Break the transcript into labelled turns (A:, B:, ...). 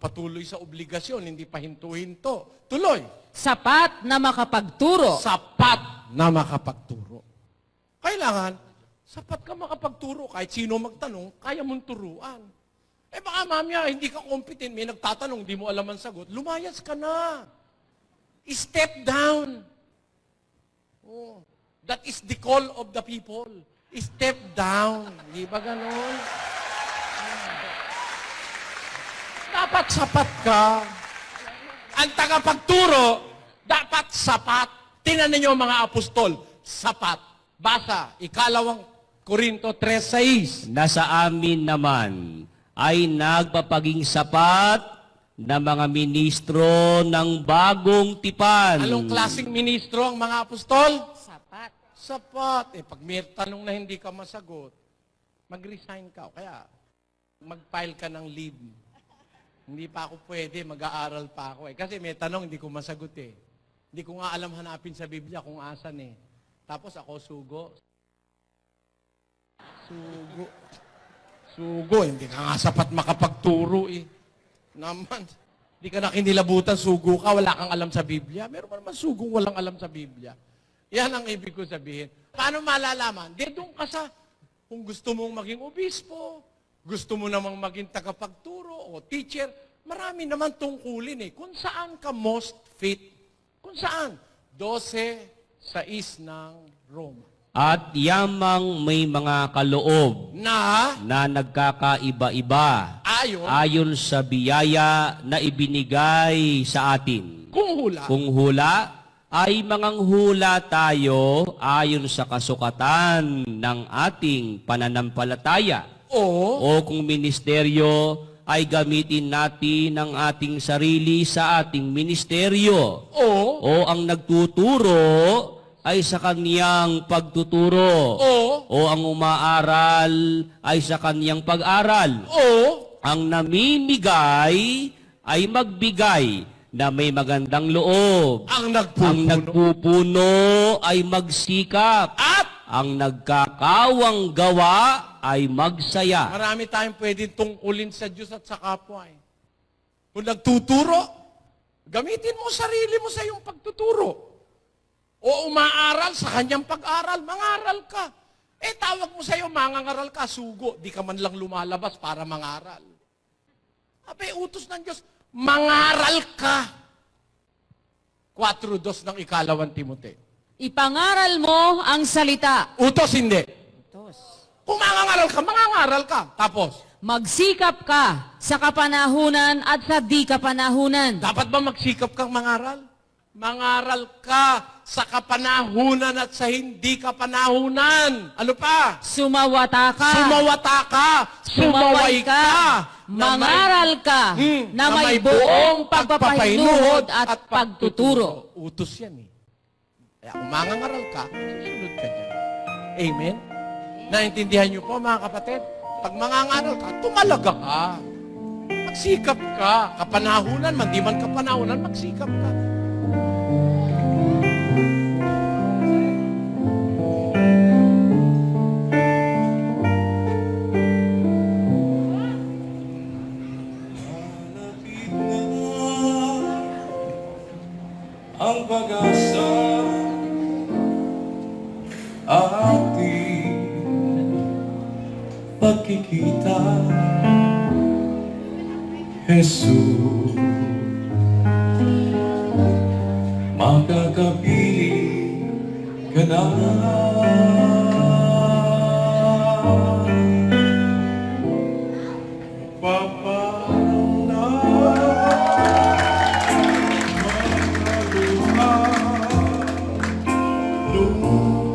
A: magpatuloy sa obligasyon, hindi pa hinto-hinto. Tuloy.
B: Sapat na makapagturo.
A: Sapat na makapagturo. Kailangan, sapat ka makapagturo. Kahit sino magtanong, kaya mong turuan. Eh baka mamaya, hindi ka competent, may nagtatanong, hindi mo alam ang sagot, lumayas ka na. Step down. Oh, that is the call of the people. Step down. Di ba ganon? Dapat sapat ka. Ang tagapagturo, dapat sapat. Tinan ninyo mga apostol, sapat. Basa, ikalawang Korinto 3.6.
C: Nasa amin naman ay nagpapaging sapat na mga ministro ng bagong tipan.
A: Anong klaseng ministro ang mga apostol?
B: Sapat.
A: Sapat. Eh, pag may tanong na hindi ka masagot, mag-resign ka. O Kaya, mag-file ka ng leave. Hindi pa ako pwede, mag-aaral pa ako eh. Kasi may tanong, hindi ko masagot eh. Hindi ko nga alam hanapin sa Biblia kung asan eh. Tapos ako sugo. Sugo. Sugo, hindi ka nga sapat makapagturo eh. Naman, hindi ka na kinilabutan, sugo ka, wala kang alam sa Biblia. Meron naman sugong walang alam sa Biblia? Yan ang ibig ko sabihin. Paano malalaman? Di doon ka sa, kung gusto mong maging obispo, gusto mo namang maging tagapagturo o teacher, marami naman tungkulin eh. Kung saan ka most fit. Kung saan? 12 sa is ng Roma.
C: At yamang may mga kaloob
A: Na,
C: na nagkakaiba-iba
A: ayon,
C: ayon sa biyaya na ibinigay sa atin.
A: kung hula,
C: Kung hula, ay manganghula tayo ayon sa kasukatan ng ating pananampalataya.
A: O,
C: O kung ministeryo, ay gamitin natin ang ating sarili sa ating ministeryo.
A: o,
C: O ang nagtuturo ay sa kaniyang pagtuturo.
A: o,
C: O ang umaaral ay sa kaniyang pag-aral.
A: o,
C: Ang namimigay ay magbigay na may magandang loob.
A: ang
C: Ang
A: nagpupuno.
C: nagpupuno ay magsikap.
A: At
C: Ang nagkakawang gawa ay magsaya.
A: marami tayong pwedeng tungkulin sa Diyos at sa kapwa eh. Kung nagtuturo, gamitin mo sarili mo sa iyong pagtuturo. O umaaral sa kanyang pag-aral, mangaral ka. Eh, tawag mo sa iyo, mangangaral ka, sugo. Di ka man lang lumalabas para mangaral. Abe, utos ng Diyos, mangaral ka. 4.2 ng ikalawang Timote.
B: Ipangaral mo ang salita.
A: Utos hindi.
B: Tos.
A: Kung mangangaral ka, mangangaral ka. Tapos,
B: Magsikap ka sa kapanahunan at sa di kapanahunan.
A: Dapat ba magsikap kang mangaral? Mangaral ka sa kapanahunan at sa hindi kapanahunan. Ano pa?
B: Sumawata ka.
A: Sumawata ka. Sumaway ka. na may-
B: Mangaral ka
A: Hmm,
B: na may buong pagpapahinuhod at pagtuturo.
A: Utos yan eh. Kaya kung mangangaral ka, susunod ka dyan. Amen? Naintindihan niyo po mga kapatid? Pag mangangaral ka, tumalaga ka. Magsikap ka. Kapanahunan man, di man kapanahunan, magsikap ka.
D: nakikita. Jesus. Makakapili ka na. Lord.